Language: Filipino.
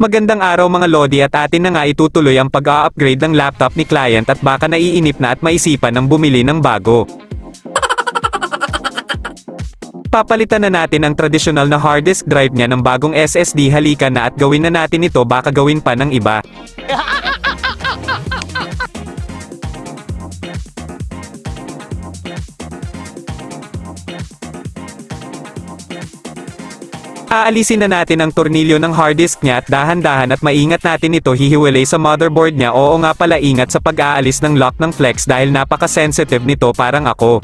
Magandang araw mga Lodi at atin na nga itutuloy ang pag-a-upgrade ng laptop ni client at baka naiinip na at maisipan ng bumili ng bago. Papalitan na natin ang tradisyonal na hard disk drive niya ng bagong SSD halika na at gawin na natin ito baka gawin pa ng iba. Aalisin na natin ang tornilyo ng hard disk niya at dahan-dahan at maingat natin ito hihiwalay sa motherboard niya. Oo nga pala ingat sa pag-aalis ng lock ng flex dahil napaka-sensitive nito parang ako.